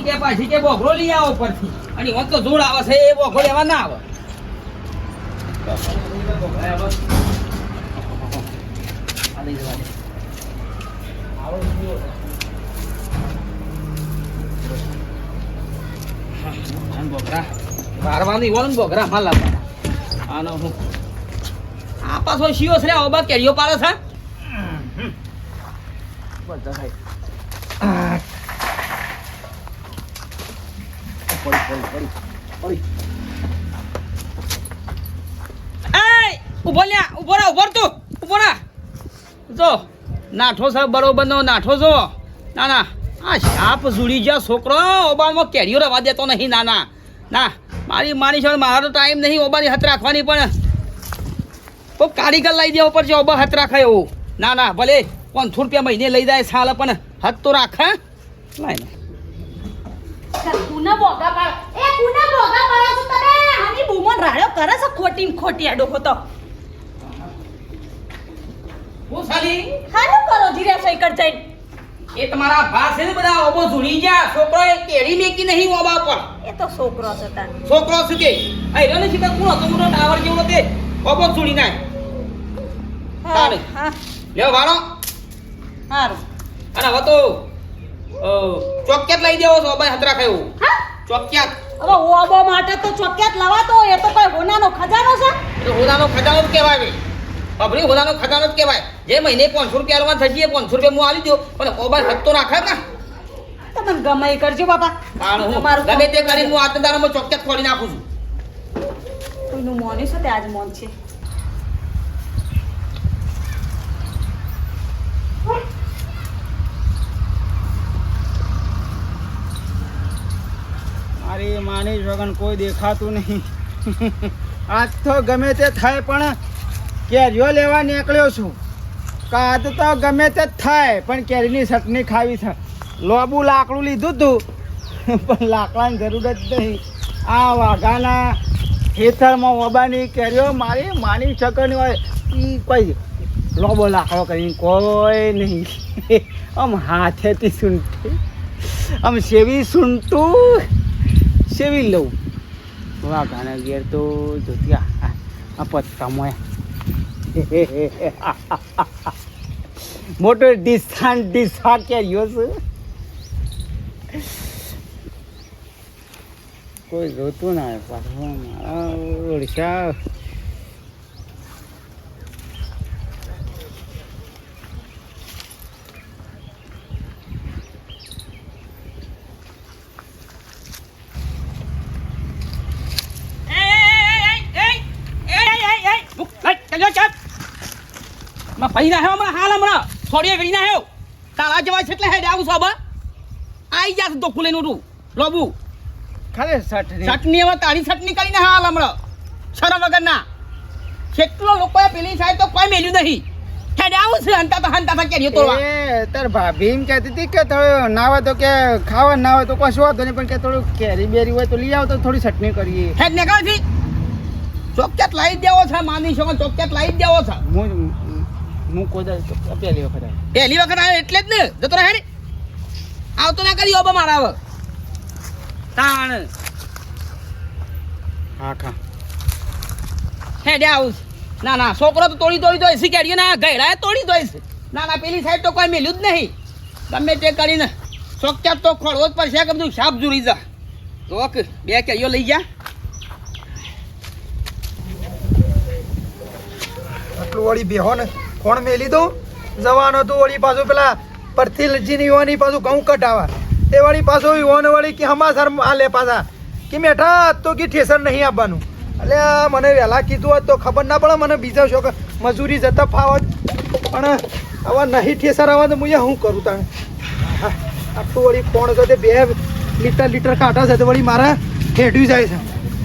પછી કે પાછી કે બોગળો લઈ આવો પરથી અને વચ તો જોડ આવે છે એ બોઘરો લેવા ના આવે. બોઘરા વારવાનું ઈવોને બોઘરા માં લાવવાના આનો હું. આ પાછો શિયો છે ઓબા કેરીઓ પાડે છે. બધા થાય પડી પડી લ્યા, ઊભો રા, ઊભો તું, ઊભો રા. જો, નાઠો સાહેબ, બરોબર નો નાઠો જો. ના ના, આ સાપ જુડી જ્યાં છોકરો ઓબામાં કેરીઓ રવા દેતો નહીં, ના ના. ના, મારી માની છે મારો ટાઈમ નહીં ઓબાની હત રાખવાની પણ. કોઈ કારીગર લઈ દેવો પડશે ઓબા હત રાખે એવું. ના ના, ભલે, પાંચસો રૂપિયા મહિને લઈ જાય સાલ, પણ હત તો રાખે લાય કુના બોગા પાડ. એ કુના બોગા પાડો છો તમે? આની બૂમો રાડ્યો કરે છે ખોટી ને ખોટી આડો હોતો હું સાલી? હાલો કરો ધીરે સૈકડ જઈને. એ તમારા ભા છે ને બધા ઓબો ઝૂડી ગયા. છોકરો એ કેરી મેકી નહીં ઓબા પર એ તો છોકરો છે તાર. છોકરો છે કે? આ નથી કે કોણ હતો? મોટો ટાવર જેવો તે? ઓબો ઝૂડી નાય. હા તારે. હા. લ્યો વાળો હારું. અને હવે તો ચોક્યાત લઈ દેવો છો ભાઈ હતરા ખાયો ચોક્યાત હવે ઓબો માટે તો ચોક્યાત લવાતો એ તો કોઈ હોનાનો ખજાનો છે? એટલે હોનાનો ખજાનો જ કહેવાય બાપરી હોદાનો ખજાનો જ કહેવાય. જે મહિને પાંચસો રૂપિયા આલવા થશે પાંચસો રૂપિયા હું આલી દઉં પણ ઓબા હતો રાખે ને. તમે ગમે કરજો બાપા. ગમે તે કરીને હું આતદારમાં ચોક્યાત ખોલી નાખું છું. કોઈનું મોન છે તે આજ મોન છે. મારી માની વગન કોઈ દેખાતું નહીં. આજ તો ગમે તે થાય, પણ કેરીઓ લેવા નીકળ્યો છું. કાદ તો ગમે તે થાય, પણ કેરીની ચટણી ખાવી છે. લોબુ લાકડું લીધું હતું પણ લાકડાની જરૂર જ નહીં. આ વાઘાના ખેતરમાં ઓબાની કેરીઓ મારી માની શકની હોય. એ કોઈ લોબો લાકડો કરીને કોઈ નહીં. આમ હાથેથી સૂંટી આમ સેવી સૂંટું સેવી લઉં. વાહ ગાના ઘેર તો જોતિયા આ પત્તા મોય મોટો ડિસ્કાન ડિસ્કા કેરીઓ છે. કોઈ જોતું ના પાછું મારા ઓડિશા ના ના હમણાં હાલ હમણાં. થોડીએ ગળી ના હેવ તારા જેવા છે એટલે હેડ આવું સાબ આઈ જા તો. ફૂલે નું લોબુ ખાલી ચટણી. ચટણી હવે તારી ચટણી કરીને હાલ હમણાં. શરમ વગર ના કેટલો લોકોએ પેલી સાહેબ તો કોઈ મેલ્યું નહીં. હેડ આવું છે હંતા તો હંતા તો કેરીઓ તોડવા. એ તાર ભાભી એમ કહેતી હતી કે થોડું ના હોય તો કે ખાવા ના હોય તો કશું વાંધો નહીં પણ કે થોડું કેરી બેરી હોય તો લઈ આવ તો થોડી ચટણી કરીએ. હેડ નીકળ છી ચોક્કત લાવી દેવો છે માની શકો ચોક્કત લાવી દેવો છે. હું હું કોઈ પહેલી વખત આવ્યો. પહેલી વખત આવે એટલે જ ને? જતો રહે આવતો ના કરી ઓબા મારા હવે તાણ. હા ખા. હેડે આવું. ના ના છોકરો તો તોડી તોડી છે કેડીએ ના ગયડા તોડી દોય ના ના પેલી સાઈડ તો કોઈ મેલ્યું જ નહીં. ગમે તે કરીને ચોકચાપ તો ખોળવો જ પડશે કે બધું સાપ જુરી જા. રોક બે કેરીઓ લઈ જા. આટલું વળી બેહો ને. કોણ મેલી દઉં જવાનું હતું વળી પાછું પેલા પરથી લજીની યુવાની પાછું ઘઉં કઢાવા તે વળી પાછું યુવાન વળી કે હમાસર લે પાછા. કે મેઠા, તો કે ઠેસર નહીં આપવાનું. એટલે આ મને વહેલા કીધું હોત તો ખબર ના પડે, મને બીજા શોખ મજૂરી જતા ફાવત. પણ હવે નહીં ઠેસર આવે તો હું શું કરું તાણે? આટલું વળી કોણ છે તે બે લીટર લીટર કાંટા છે તો વળી મારા ખેડ્યું જાય છે.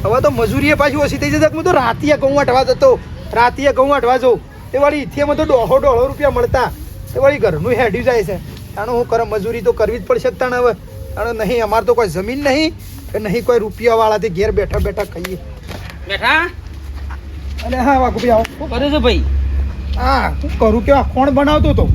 હવે તો મજૂરીએ પાછી ઓછી થઈ જશે હું તો રાતીએ ઘઉં અટવા જતો. રાતીએ ઘઉં અટવા જઉં. તે વળી ઇથિયે મને તો દોઢો દોઢો રૂપિયા મળતા. તે વળી ઘરનું હેડ્યું જાય છે. આનો હું કરે મજૂરી તો કરવી જ પડશે તાણે હવે. અને નહીં અમારે તો કોઈ જમીન નહીં કે નહીં કોઈ રૂપિયાવાળાથી ઘેર બેઠા બેઠા ખાઈએ. બેઠા? અને હા વાઘુભાઈ આવો. શું કરે છે ભાઈ? હા શું કરું? કે કોણ બનાવતો હતો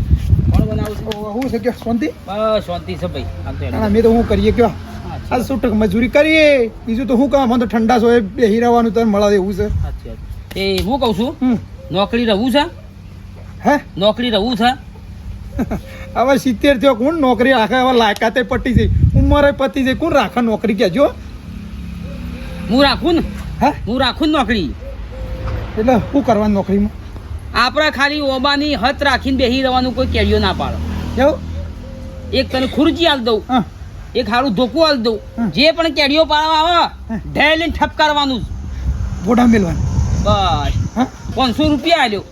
કોણ બનાવું છે? હું છે કે શાંતિ? બસ શાંતિ છે ભાઈ. તો અમે તો હું કરીએ કે હા, આ શું મજૂરી કરીએ. બીજું તો શું કામ મને તો ઠંડા સોય બેહી રહેવાનું તને મળે એવું છે. એ હું કહું છું? હમ. નોકરી રહું છે? હે? નોકરી રહું છે? હવે સિત્તેર થયો કોણ નોકરી રાખે? હવે લાયકાતે પટી જઈ. ઉંમરે પતી જઈ. કોણ રાખે નોકરી? કહેજો. હું રાખું ને? હે? હું રાખું નોકરી? એટલે શું કરવાનું નોકરીમાં? આપણે ખાલી ઓબાની હત રાખીને બેસી રહેવાનું કોઈ કેરીઓ ના પાડો. કેવું એક તને ખુરચી આલ દઉં. હા. એક હારું ધોકું આલ દઉં. જે પણ કેરીઓ પાડવા આવે. ઢેલીને ઠપકારવાનું ગોડા મેલવાનું. બસ. પાંચસો રૂપિયા આલ્યો.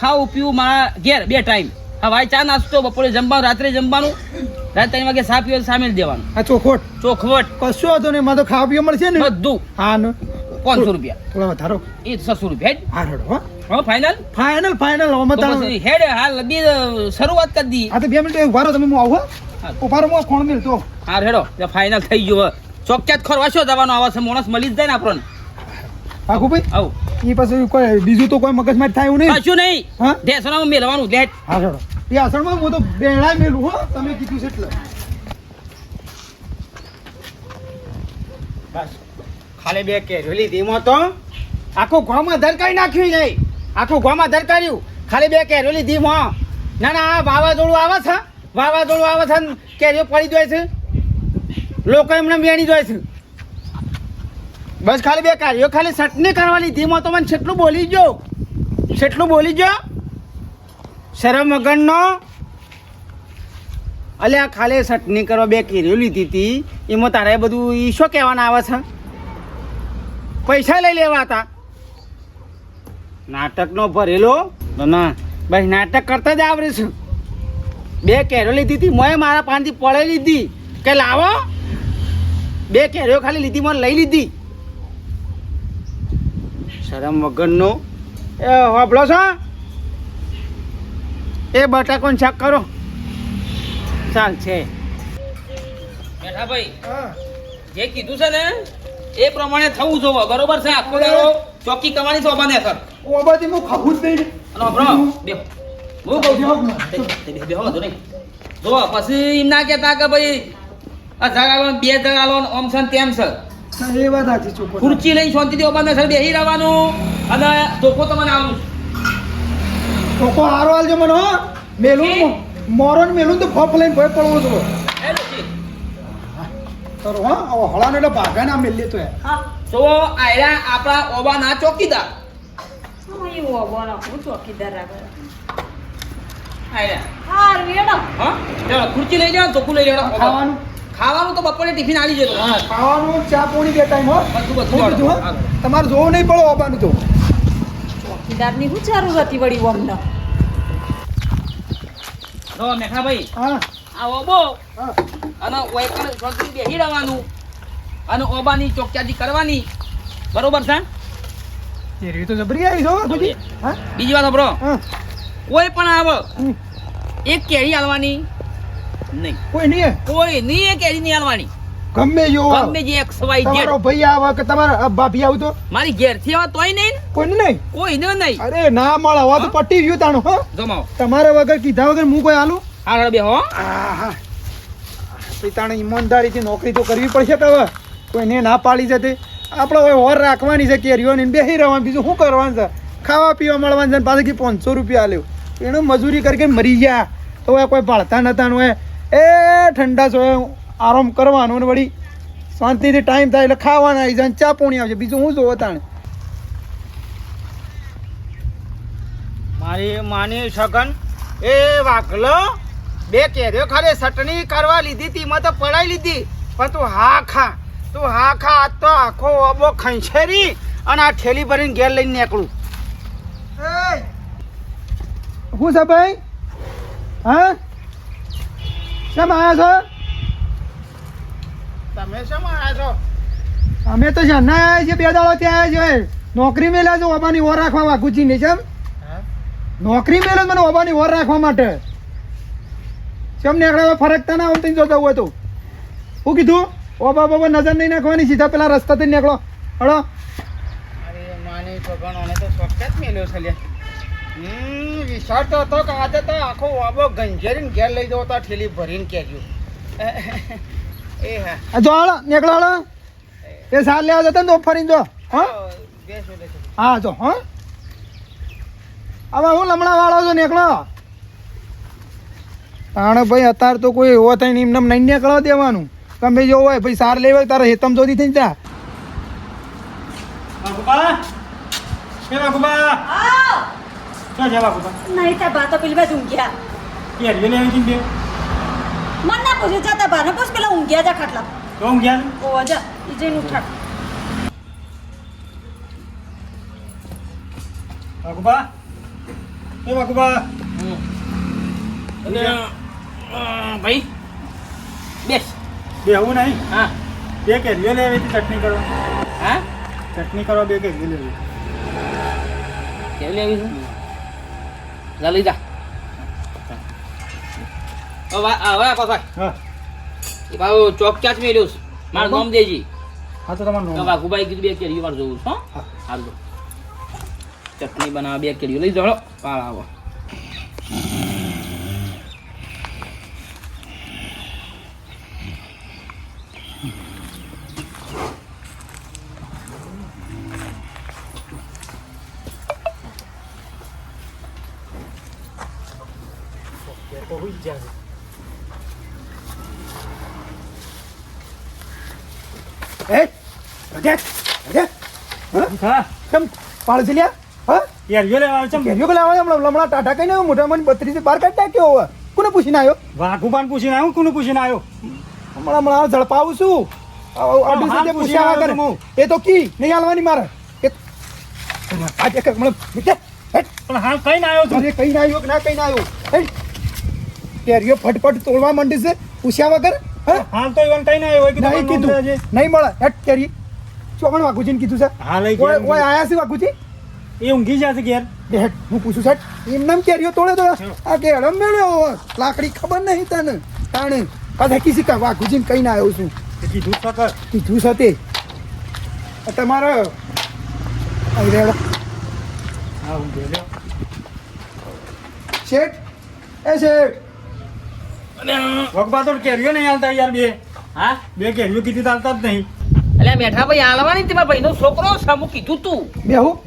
ખાવું પીવું મારા ઘેર બે ટાઈમ ભાઈ ચા નાસ્તો બપોરે જમવાનું રાત્રે જમવાનું. રાત ત્રણ વાગે સા પીવા સામેલ દેવાનું. આ ચોખોટ ચોખવટ. કશું હતો ને એમાં તો ખાવા પીવા મળશે ને. બધું. હા ને. પાંચસો રૂપિયા. થોડા વધારો. એ છસો રૂપિયા હા હેડો હા. હા ફાઇનલ ફાઇનલ ફાઇનલ પછી હેડ હાલ લગી શરૂઆત કરી દી. આ તો બે મિનિટ ઊભા તમે હું આવું હા. હા. ઊભા રહો હું હેડો ફાઇનલ થઈ ગયો ચોક્યાત ખરવા શું જવાનો આવા છે? માણસ મળી જ જાય ને આપણને. આખું ભાઈ? આવું. એ પછી કોઈ બીજું તો કોઈ મગજમારી થાય એવું નહીં? કશું નહીં. હા? ઢેસણામાં મેળવાનું લેટ. હા હેડો એ આસણમાં હું તો બેડા મેલું હો. તમે કીધું છે એટલે. બસ. ખાલી બે કેરીઓ લીધી એમાં તો. આખું ગોમાં ધરકાઈ નાખ્યું નહીં આખું ગોમાં ધરકાર્યું ખાલી બે કેરીઓ લીધી એમાં. ના ના આ વાવાઝોડું આવે છે વાવાઝોડું આવે છે ને કેરીઓ પડી જાય છે. લોકો એમને બેણી જાય છે. બસ ખાલી બે કાર્યો, ખાલી ચટણી કરવાની ધીમો તો મને છેટલું બોલી ગયો. છેટલું બોલી ગયો. શરમ વગરનો. અલ્યા, ખાલી ચટણી કરવા બે કેરીઓ લીધી હતી. એમાં તારે બધું ઈ શું કહેવાના આવે છે? પૈસા લઈ લેવા હતા. નાટકનો ભરેલો. ના બસ નાટક કરતા જ આવડે છે. બે કેરીઓ લીધી હતી. મેં મારા પાનથી પડે લીધી. કે લાવો. બે કેરીઓ ખાલી લીધી મને લઈ લીધી. શરમ વગરનો. એ હોબળો છો? એ બટાકોને શાક કરો. ચાલ છે. બેઠા ભાઈ હા. જે કીધું છે ને એ પ્રમાણે થવું જોવે. બરોબર છે? આખો દાડો ચોકી કમાણી છે ઓબાને કર ઓબાથી હું ખાવું જ નહીં. અને બેહો. હું કહું છું. તે- તે બેહો વાંધો નહીં. જો પછી એમ ના કહેતા કે ભાઈ આ જગાલો આલો ને બે જગાલો આલો ઓમ છે તેમ છે. ના, એ વાત સાચી ચોખ્ખો ખુરચી લઈને શાંતિથી ઓબાને સર બેસી રહેવાનું અને ચોખ્ખો તમને આવું ચોખ્ખો હારો આલજો મને હો. મેલું મોરો મેલું તો ફફ લઈને ભય પડવો છો. તારો હા. આવો હળાનો એટલે ભાગા ના મેલીએ તો તો આયરા આપણા ચોકીદાર. એવું બોલો હું ચોકીદાર રાખો. આયરા. હા રેડો હા? ચાલો ખુરચી લઈ જાવ ચોખ્ખું લઈ જાવ ખાવાનું? ખાવાનું તો બપોરે ટિફિન આવી જતો. હા ખાવાનું ચા પોણી બે ટાઈમ હો. બધું બધું તમારે જોવું નહીં પડો ઓબાનું તો. ચોકીદારની શું જરૂર હતી વળી અમને જો મેઠાભાઈ હા. આ ઓબો અને ઓયકણ શાંતિથી બેહી રહેવાનું અને ઓબાની ચોકચાજી કરવાની. બરોબર છે? એ તો જબરી આવી જો બીજી વાત સાંભળો. કોઈ પણ આવે એક કેરી આલવાની નહીં. કોઈ નહીં કોઈ નહીં કેરી નહીં આલવાની ગમે જો ગમે જે એક્સ વાય તમારો ભાઈ આવે કે તમારા ભાભી આવું તો? મારી ઘેરથી આવે તોય નહીં કોઈ નહીં? કોઈને નહીં. અરે ના મળે હવે તો પટી ગયું તાણું હો. જમાવો. તમારા વગર કીધા વગર હું કોઈ આલું આગળ બે હો. પિતાને ઈમાનદારીથી નોકરી તો કરવી પડશે કે હવે. કોઈને ના પાડી જતી. આપણે હવે ઓર રાખવાની છે કેરીઓ ને બેસી રહેવાનું. બીજું શું કરવાનું છે? ખાવા પીવા મળવાનું છે પાછળથી પાંચસો રૂપિયા આલ્યો. એને મજૂરી કરીને મરી ગયા. તો કોઈ ભાળતા નતા હવે. એ ઠંડા છો આરામ કરવાનો ને વળી શાંતિથી ટાઈમ થાય એટલે ખાવાના આવી જાય ચા પોણી આવશે બીજું હું જોવો તાણે મારી માની છગન એ વાઘલો બે કેરીઓ ખાલી ચટણી કરવા લીધી તી માં તો પડાઈ લીધી. પણ તું હા ખા. તું હા ખા આ તો આખો અબો ખંછેરી અને આ ઠેલી ભરીને ઘેર લઈને નીકળું. શું છે ભાઈ? હા? શેમ આવ્યા છો? તમે શેમાં આવ્યા છો? અમે તો જાના આવ્યા છીએ બે દાડો ત્યાં આવ્યા છીએ. નોકરી મેલ્યા છો ઓબાની ઓર રાખવા વાઘુજી ને કેમ નોકરી મેલે મને ઓબાની ઓર રાખવા માટે. કેમ નીકળ્યા ફરકતા ના આવતી જોતા હોય તો. શું કીધું ઓબા બાબા નજર નહીં નાખવાની સીધા પેલા રસ્તાથી નીકળો. હળો. અરે માની સગન તો શોખ જ મેલ્યો છે લે હમ. વિચાર તો હતો કે આજે તો આખો વાબો ગંજેરીને ઘેર લઈ જવો તો ઠેલી ભરીને કહેજો. એ હા. આ જો હાલો નીકળો હાલો. એ સાર લેવા જતા ને તો ફરીને જો હા? બેસો બેસો. હા જો હા. હવે હું લમણા વાળો છો નીકળો. તાણે ભાઈ અત્યારે તો કોઈ એવો થઈને એમને નહીં નીકળવા દેવાનું. તમે જો હોય ભાઈ સાર લેવા તારે હેતમ જોતી થઈ જા. વાઘુબા એ ક્યાં જવા વાઘુબા નહીં તે બા તો પેલી બાજુ ઊંઘ્યા. કેરીઓ આવી હતી ને બે? મન ના પૂછ્યું જતા બાને પૂછ પેલા ઊંઘ્યા જા ખાટલા તો ગયા ઓ જા ઈ જઈને ઉઠાડ વાઘુબા? એ વાઘુબા. અને ભાઈ બેસ. બેહવું નહીં? હા. બે લેવી હતી ચટણી કરો હા? ચટણી કરો બે કેરીઓ લેવી કેવી લેવી છે? જા લઈ જા હવે હવે પાછા હા એ પાછો ચોક ક્યાં મેલ્યો છે મારું નામ દેજી હા તો તમારું નામ વાઘુભાઈ કીધું બે કેરીઓ વાર જોવું છે હો હા. હારું ચટણી બનાવવા બે કેરીઓ લઈ જાઓ પાર આવો એ અજય અજય હા? કેમ પાડે છે લ્યા? હા? કેરીઓ લેવા આવે છે કેરીઓ પેલા આવે હમણાં લમણા ટાટા કઈ ને મોટા મને બત્રીસ બાર કાઢી નાખ્યો હવે. કોને પૂછીને આવ્યો? વાઘુબાન પૂછીને આવ્યો કોનું પૂછીને આવ્યો? હમણાં હમણાં ઝડપાવું છું. અઢી પૂછ્યા વગર. એ તો કી નહીં હાલવાની મારે. આજે હમણાં. પણ હાલ કઈ ના આવ્યો છું. કઈ ના આવ્યો કે ના કઈ ના આવ્યો. કેરીઓ ફટફટ તોડવા માંડી છે. પૂછ્યા વગર હા? હાલ તો એવું કઈ ના આવ્યો કે નહીં કીધું. છે નહીં મળે. હેટ કેરી. ચોકણ વાઘુજીને કીધું છે? હા લઈ ઓય ઓય આયા છે વાઘુજી? એ ઊંઘી જશે ઘેર. હેટ હું પૂછું સાહેબ એમ કેરીઓ તોડે તો? આ કેળો મેળ્યો લાકડી ખબર નહીં તને? તાણે. પાછા કીધી કા વાઘુજીને કઈ ના આવ્યો છું. કીધું તો કર કીધું છે તે. તમારો અહીં રેડો. હા લ્યો શેઠ એ શેઠ. વગબા તો કેરીઓ નહીં હાલતા યાર બે. હા? બે કેરીઓ કીધી તો જ નહીં. એટલે મેઠા ભાઈ હાલવાની તમારા ભાઈનો છોકરો સામું કીધું તું. બેહુ.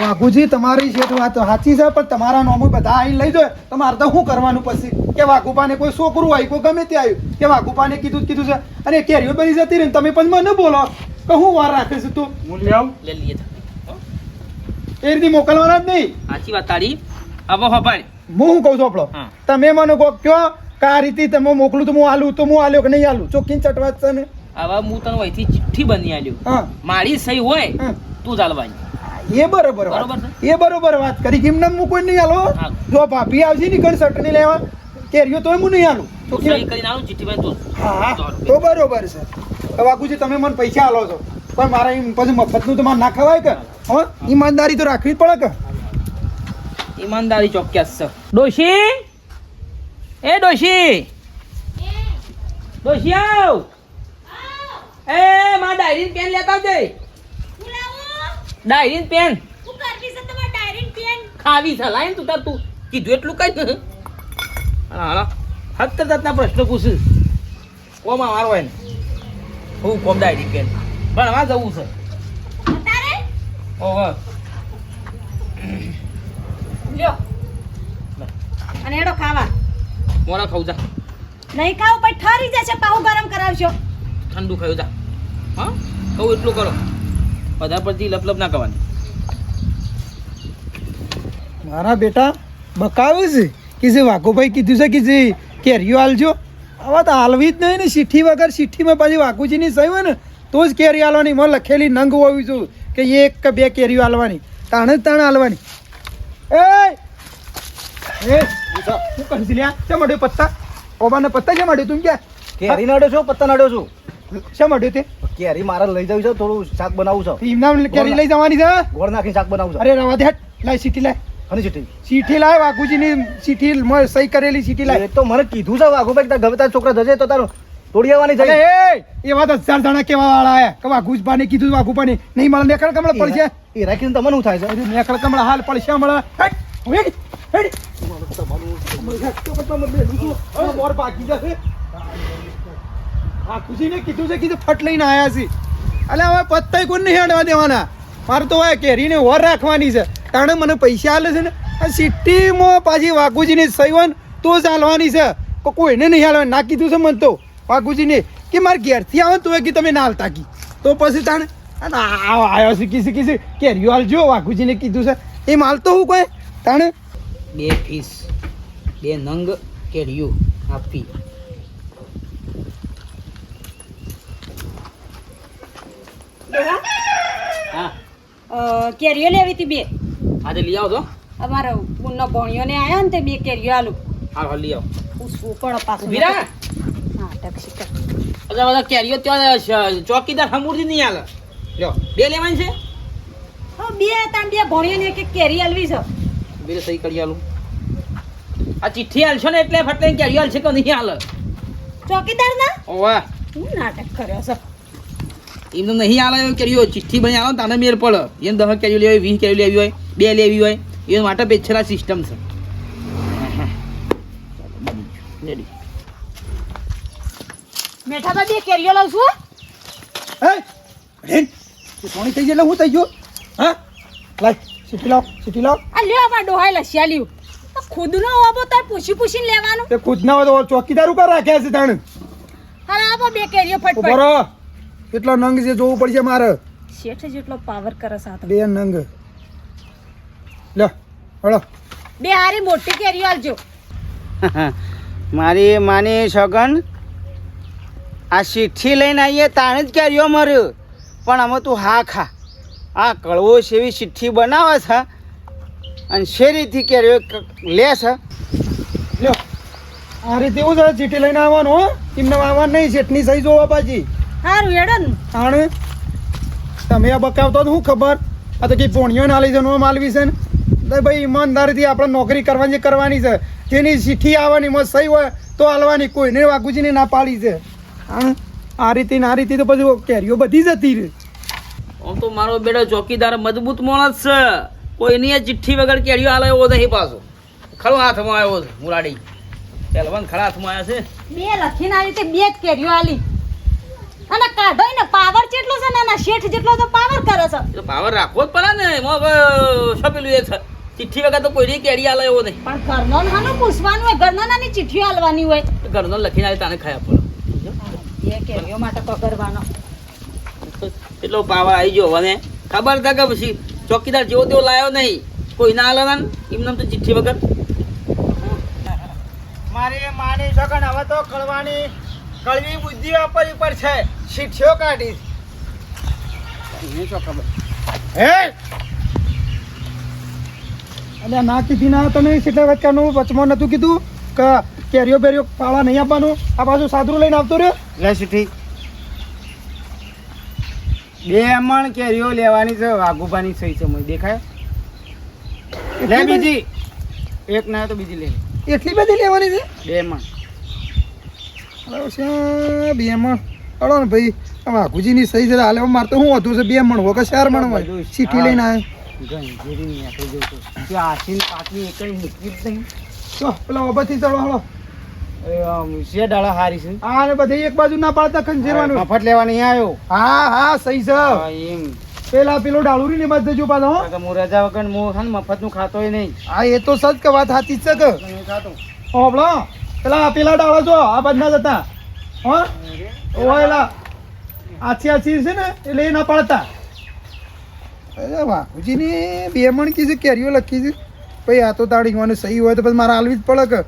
વાઘુજી તમારી શેઠ વાત સાચી છે પણ તમારા નોમું બધા આવીને લઈ જાય. તમારે તો શું કરવાનું પછી? કે વાઘુપાને કોઈ છોકરું આવ્યું કોઈ ગમે તે આવ્યું કે વાઘુપાને કીધું કીધું છે. અને કેરીઓ બની જતી રહી તમે પણ મને બોલો. કે હું વાર રાખે છે તું? હું લઈ આવું. લે લઈએ તા. એ રીતે મોકલવાના જ નહીં. સાચી વાત તારી. હવે હભાળ હું શું કહું છું આપણો? તમે મને કહો કયો કે આ રીતે તમે મોકલું તો હું આલું તો હું આલ્યો કે નહીં આલું? ચોખ્ખી ચટવા છે ને? હવે હું તને વહીથી ચિઠ્ઠી બની આલ્યો. મારી સહી હોય તું ચાલવાની એ બરોબર એ બરોબર વાત કરી. કેમ નામ હું કોઈ નહીં આલો જો ભાભી આવશે ને ઘર ચટણી લેવા કેરીઓ તોય હું નહીં આલું. તું કરીને આવું ચિઠ્ઠી બની તું હા તો બરોબર છે. તો બાપુજી તમે મને પૈસા આલો છો. પણ મારા એમ પછી મફતનું તો મારે ના ખવાય કે? હા. ઈમાનદારી તો રાખવી જ પડે કે? ઈમાનદારી ચોક્કસ છે. ડોશી? એ ડોશી? ડોશી આવ. એ માં ડાયરી પેન લેતા આવજે. Diary pen. ખાવી છે લાઈન તું તાર તું. કીધું એટલું કઈ? ને હા હત્તર જાતના પ્રશ્નો પૂછું. કોમાં મારો એને ને. હું કોમ ડાયરી પેન. ભણવા જવું છે. ઓહો. લ્યો. અને એડો ખાવા. મોરા ખાવું જા. નહીં ખાવ પછી ઠરી જશે પાહુ ગરમ કરાવશો ઠંડુ ખાયું જા. હા? કહું એટલું કરો. બધા પડતી લપ લપ ના કરવાની. મારા બેટા બકાવે છે. કે જે વાઘુભાઈ કીધું છે કે જે કેરીઓ હાલજો આવા તો હાલવી જ નહીં ને. ચિઠ્ઠી વગર ચિઠ્ઠીમાં પાછી વાઘુજીની સહી હોય ને તો જ કેરી હાલવાની મને લખેલી નંગ હોવી જોઈએ કે એક કે બે કેરીઓ હાલવાની તાણે જ તાણે હાલવાની એ એ શું લ્યા શા માટે પત્તા ઓબાને પત્તા શા માટે તું ક્યાં કેરી નડ્યો છો પત્તા નાડ્યો છું શા માટે તે કેરી મારે લઈ જવું છે થોડું શાક બનાવું છે એમના કેરી લઈ જવાની છે ગોળ નાખીને શાક બનાવું છે અરે રવા દે. લાય સીટી લાય અને સીટી લાય વાઘુજીની સીટી મ- સહી કરેલી સીટી લાય એ તો મને કીધું છે વાઘુભાઈ તાર ગમે તાર છોકરા જજે તો તારું તોડી આવવાની અરે એ એવા તો હજાર જણા કેવા વાળા આયા કે વાઘુજ બાને કીધું વાઘુ પાને નહીં મળે નેકળ કમળ પડશે એ રાખીને તમને શું થાય છે? અરે મેકળ કમળ હાલ પડશે મળે હેડ, હેડ, હેડ. જશે. વાઘુજીને કીધું છે કીધું ફટ લઈને આવ્યા છે. અલે હવે પત્તાય કોઈ નહીં અડવા દેવાના? મારે તો હવે કેરીને વર રાખવાની છે. તાણે મને પૈસા આલે છે ને? આ સિટીમાં પાછી વાઘુજીની સહી હોય તો ચાલવાની છે. કોઈને નહીં હાલવાની ના કીધું છે મને તો વાઘુજીને. કે મારે ઘેરથી આવે તો કે તમે ના હાલતા કી. તો પછી તાણે આ- આ આવ્યો શીખી કીસી કીસી. કેરીઓ હાલજો વાઘુજીને કીધું છે. એ માલ તો હું કોઈ? તાણે? બે ફીસ બે નંગ કેરીઓ આપી. કેરીઓ લેવી હતી બે? આજે લઈ આવો તો. અમારો ભણ્યો ને આવ્યો ને તે બે કેરીઓ આલુ. હાલ હાલ લઈ આવો. પૂછવું પણ પાછું. વીરા હા ટકશી ટક. બધા બધા કેરીઓ ત્યાં ચોકીદાર હમુરથી નહીં હાલે લ્યો બે લેવાની છે? હા બે તાન બે ભણીએ ને એક એક કેરી આલવી છે. બે સહી કરી આલું. આ ચિઠ્ઠી આલશો ને એટલે ફટલે કેરીઓ છે કે નહીં હાલે ચોકીદાર ના ઓવા હું નાટક કર્યો છે? એમને નહીં એવી કેરીઓ. ચિઠ્ઠી બની આવે તને મેર પડે. એને દહ કેરીઓ લેવી હોય વીસ કેરીઓ લેવી હોય બે લેવી હોય. એ માટે પેછલા સિસ્ટમ છે. મેઠા મેઠામાં બે કેરીઓ લાવશું હે. સોની થઈ ગઈ એટલે હું થઈ ગયો? હા? લાય સીટી લાવ સીટી લાવ. આ લ્યો આમાં ડોહાઈ લસ્યા લ્યો ખુદ ખુદનો આવો તાર પૂછી પૂછીને લેવાનું. તે ખુદ ના હોય તો ચોકીદાર ઉપર રાખ્યા છે તાણ. હા આવો બે કેરીઓ ફટફટ. બરો કેટલો નંગ છે જોવું પડશે મારે. શેઠ જેટલો પાવર કરે સાથ બે નંગ. લ્યો હળો. બે હારી મોટી કેરીઓ આલજો. મારી માની સગન આ ચિઠ્ઠી લઈને આવીએ તાણે જ કેરીઓ મર્યો. પણ આમાં તું હા ખા. આ કળવો સેવી ચિઠ્ઠી બનાવે છે અને શેરીથી કેરીઓ લે છે. લ્યો. આ રીતે એવું છે ચીઠી લઈને આવવાનું હો. એમને આવવાનું નહીં જેટની સહી જોવા પાછી. હારું હેડો ને. તાણે. તમે આ બકાવતો તો શું ખબર? આ તો કઈ પોણીઓ ના લઈ છે નો માલવી છે ને. ભાઈ ઈમાનદારીથી આપણે નોકરી કરવાની કરવાની છે. જેની ચીઠી આવવાની મત સહી હોય તો હાલવાની. કોઈને વાઘુજીને ના પાડી છે. આ રીતે ને આ રીતે તો પછી કેરીઓ બધી જતી રહે. આમ તો મારો બેડો ચોકીદાર મજબૂત માણસ છે. કોઈની એ ચિઠ્ઠી વગર કેડિયો હાલ એવો નહીં પાછો. ખરો હાથમાં આવ્યો છે મુરાડી પહેલવાન ખરા હાથમાં આવ્યા છે. બે લખીને આવી તે બે જ કેડિયો આલી. અને કાઢો ને પાવર જેટલો છે નાના શેઠ જેટલો તો પાવર કરે છે. પાવર રાખવો જ પડે ને. એમાં છપેલું એ છે. ચિઠ્ઠી વગર તો કોઈની કેરી હાલે એવો નહીં. પણ ઘરનો ને પૂછવાનું હોય ઘરના નાની ચિઠ્ઠીઓ આલવાની હોય. ઘરનો લખીને આવી તાને ખાયા પડે. બે કેરીઓ માટે પકડવાનો. એટલો પાવર આવી ગયો અને ખબર હતા કે પછી ચોકીદાર જેવો તેવો લાયો નહીં? કોઈ ના હાલે ને? એમને તો ચિઠ્ઠી વગર. મારી માની સગન હવે તો કળવાની કળવી બુદ્ધિ વાપરવી પડશે શીઠીઓ કાઢી. ખબર? હે? અલ્યા ના કીધી ના તમે કેટલા વચ્ચેનું વચમાં નતું કીધું કે કેરીઓ બેરીઓ પાવા નહીં આપવાનું? આ પાછું સાદરું લઈને આવતો રહ્યો? લે શીઠી બે મણ કેરીઓ લેવાની છે વાઘુભાની સહી છે મને દેખાય. લે બીજી. એક ના તો બીજી લે. એટલી બધી લેવાની છે? બે મણ. બે મણ. અડો ને ભાઈ વાઘુજીની સહી છે હાલે મારે તો શું હતું છે બે મણ હોય કે ચાર મણ હોય? ચીઠી લઈને આવે ગંજેરી ની આપણે છું. આશીન આસીને એક નીકળી જ નહીં. તો પેલા ઓબરથી ચડો છે ડાળા હારી છે. હા ને બધી એક બાજુ ના પાડતા ખંજેરવાનું. મફત લેવાની આવ્યો. હા હા સહી છે. એમ. પેલા પેલો ડાળુરી ને બાદ જો પાછો હો. રજા વગર હું છે ને મફતનું ખાતોય નહીં. હા એ તો સજ કે વાત સાચી જ છે કે. ખાતો. પેલા પેલા ડાળો જો આ બાજના જતા. હો. ઓયલા આછી આછી છે ને એટલે એ ના પાડતા. વાઘુજીની બે મણ કી છે કેરીઓ લખી છે. ભાઈ આ તો તાળી મને સહી હોય તો પછી મારે હાલવી જ પડે કે.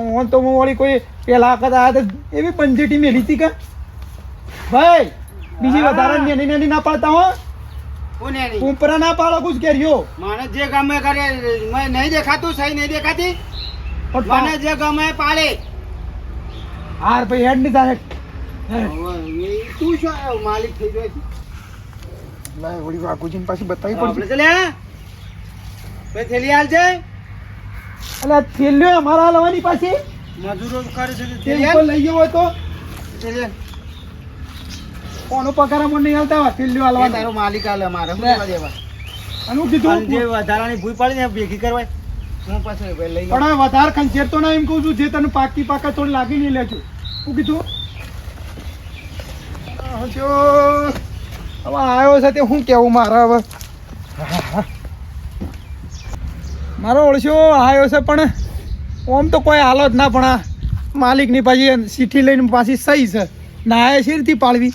ઓન તો હું વળી કોઈ પેલા વખત આયા તો એવી પંચેટી મેલી હતી કે? ભાઈ બીજી વધારે નેની નેની ના પાડતા હો. ઉપરા ના પાડો કુછ કેરીઓ. મને જે ગમે કરે મેં નહીં દેખાતું સહી નહીં દેખાતી. પણ મને જે ગમે પાડે. હાર ભાઈ હેડની તારે. તું શું આવ્યો? માલિક થઈ ગયો છે. લાય વળી વાઘુજીને પાછી બતાવી પડશે. લે બે થેલી હાલ છે? આ થેલીઓ અમારા હાલવાની પાછી. મજૂરો કરે છે તે. લઈ ગયો તો? કોનો પગાર અમને નહીં આવતા હોય થેલીઓ તારો માલિક હાલે મારે હું દેવા? અને કીધું જે વધારાની ભૂઈ પડી ને ભેગી કરવાય. હું પાછો લઈ પણ આ ખંચેર તો ના એમ કહું છું જે તને પાકી પાકા થોડી લાગી નહીં લેજો. હું કીધું હવે આવ્યો છે તે શું કેવું મારા હવે? મારો ઓળશો આવ્યો છે પણ ઓમ તો કોઈ હાલત ના પણ આ માલિકની પાછી સીઠી લઈને પાછી સહી છે. નાય શીરથી પાળવી?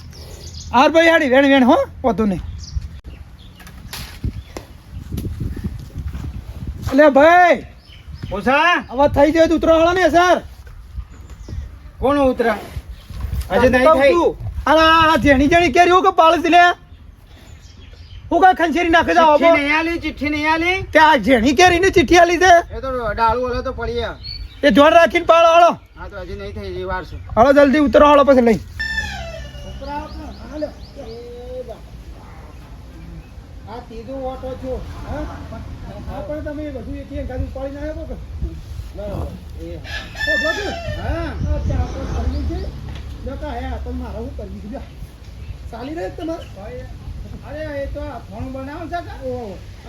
હાર ભાઈ હાડી વેણ વેણ હો હોતું નહીં. એટલે ભાઈ ઓછા હવે થઈ જાય ઉતરો ને સર? કોણ ઉતરા? હજી નહીં થઈ અરે આ જેણી જેણી કેરી કે પાળસ લે? હું કઈ ખંચેરી નાખે જાવ ચિઠ્ઠી નહીં આલી ચિઠ્ઠી નહીં આલી. ત્યાં જેણી કેરી ની ચિઠ્ઠી આલી છે? એ તો ડાળું ઓલો તો પડી. એ જોડ રાખીને પાળો હળો હા તો હજી નહીં થઈ હજી વાર છે. હળો જલ્દી ઉતરો હળો પછી લઈ. આ ત્રીજો ઓટો છો હા? આ પણ તમે બધું એક એક ગાડી પાડીને આવ્યો કે? બરાબર. એ. હા. આ ત્યાં કરવું છે. નકા હે આ તમારે હું કરવી દીધા. ચાલી રહે છે તમારે? અરે એ તો આ થોણું બનાવું છે ઓ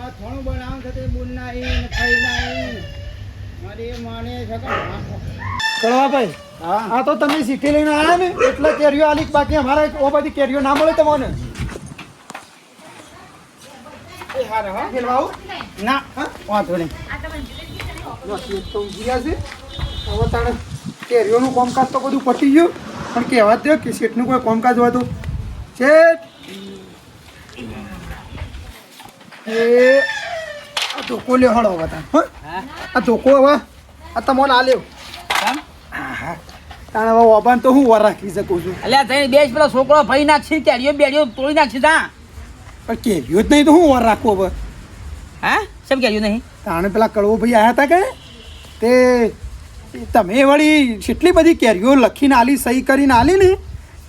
આ થોણું બનાવું છે તે બુન નાઈ ને ખાઈ નાઈ મારી એ માને છે કળવાભાઈ આ તો તમે સીટી લઈને આવ્યા ને એટલે કેરીઓ આલી બાકી અમારે ઓ બધી કેરીઓ ના મળે તમને. ના વાંધો નહીં. હવે તાણે કેરીઓનું કામકાજ તો બધું પતી ગયું. પણ કહેવા દે કે શેઠનું કોઈ કામકાજ હોય તો. શેઠ! એ આ ધોકો લ્યો હળો હો. હા? આ ધોકો હવે આ તમને આ લ્યો. કેમ? તાણે હવે ઓબાન તો હું વર રાખી શકું છું. એટલે તઈ બેસ પેલો છોકરો ફરી નાખશે કેરીઓ બેરીઓ તોડી નાખશે તા પણ કેરીઓ જ નહીં તો હું વર રાખું હવે? હા? કેરીઓ નહીં? તાણે પેલા કડવો ભાઈ આવ્યા હતા કે? તે તમે વળી કેટલી બધી કેરીઓ લખીને આલી સહી કરીને આલી ને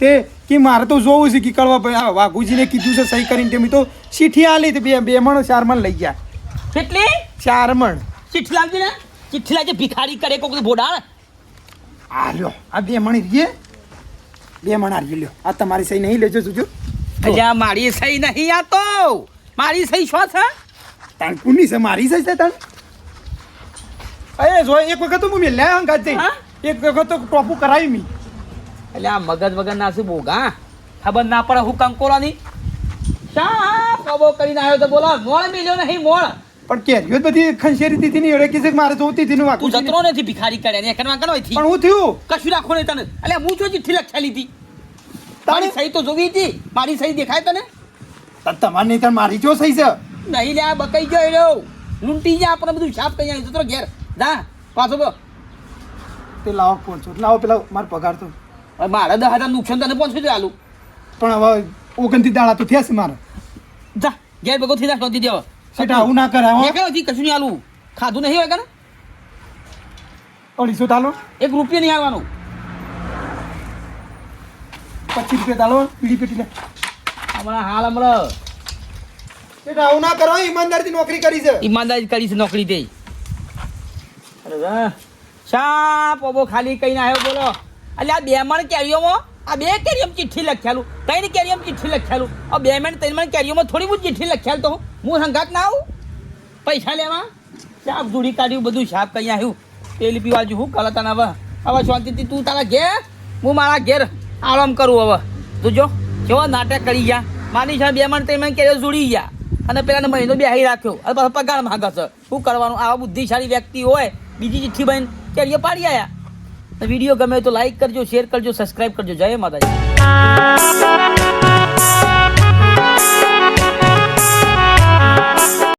તે કે મારે તો જોવું છે કે કળવા ભાઈ આ વાઘુજીને કીધું છે સહી કરીને તેમ તો ચીઠી આલી તે બે બે મણ ચાર મણ લઈ ગયા. કેટલી? ચાર મણ ચીઠી લાવજે ને. ચીઠી લાવજે ભિખારી કરે કોક ભોડાળ. આ લ્યો આ બે મણ રીએ. બે મણ આ લ્યો. આ તમારી સહી નહીં લેજો જોજો. અલ્યા મારી સહી નહીં આ તો. મારી સહી શું છે? તાણ કુની છે મારી સહી છે તાણ અરે જો એક વખત હું મેલ્યા અંગાત જઈ. હા? એક વખત તો ટોપું કરાવી મી. એટલે આ મગજ વગર ના શું બોગા ખબર ના પડે હું કંકોરાની શા કબો કરીને આવ્યો તો બોલો મોળ મિલ્યો નહીં મોળ. પણ કેરીઓ જ બધી ખંશેરી દીધી ની એડે કે છે મારે જોતી હતી ને તું. જતરો નથી ભિખારી કરે ને કનવા કનો થી. પણ હું થયું? કશું રાખો નહીં તને. એટલે હું જો ચિઠ્ઠી લખેલી હતી. તારી સહી તો જોવી હતી. મારી સહી દેખાય તને? તમારે નહીં તને મારી જો સહી છે? નહીં લે આ બકાઈ ગયો એડો લૂંટી જા આપણે બધું સાફ કરી આવી જતો ઘેર. જા પાછો બો તે લાવો પહોંચો લાવો પેલા મારો પગાર તો. મારે દસ હજાર નુકસાન તને પહોંચી દે આલું. પણ હવે ઓગણથી દાડા તો થયા છે મારે. જા ઘેર ભેગો થઈ જાય નોંધી દેવા સેટા આવું ના કરે હો. હજી કશું નહીં આલું. ખાધું નહીં હોય કે અઢીસો તાલો એક રૂપિયો નહીં આવવાનું પચીસ રૂપિયા તાલો પીડી પેટી હમણાં હાલ હમણાં. સેટા આવું ના કરો ઈમાનદારથી નોકરી કરી છે. ઈમાનદારી કરી છે નોકરી દે. અરે વાહ. શા પોબો ખાલી કઈ ના આવ્યો બોલો. એટલે આ બે મણ કેરીઓમાં, આ બે કેરીઓમાં ચિઠ્ઠી લખેલું, ત્રણ કેરીઓમાં ચિઠ્ઠી લખેલું. આ બે મણ ત્રણ મણ કેરીઓમાં થોડી બહુ ચિઠ્ઠી લખેલ તો હું હંગાત ના આવું? પૈસા લેવા? સાફ ધૂળી કાઢ્યું, બધું સાફ કઈ આવ્યું પેલી પીવા જો હું કલતા હવે. હવે શાંતિથી તું તારા ઘેર, હું મારા ઘેર આરામ કરું હવે. તું જો, કેવો નાટક કરી ગયા. માની છે બે મણ ત્રણ મણ કેરીઓ જોડી ગયા. અને પેલાને મહિનો બેહી રાખ્યો. અને પાછો પગાર માંગે શું કરવાનું? આવા બુદ્ધિશાળી વ્યક્તિ હોય, બીજી ચિઠ્ઠી બહેન કેરીઓ પાડી આવ્યા વીડિયો ગમે તો લાઈક કરજો શેર કરજો સબસ્ક્રાઈબ કરજો. જય માતાજી.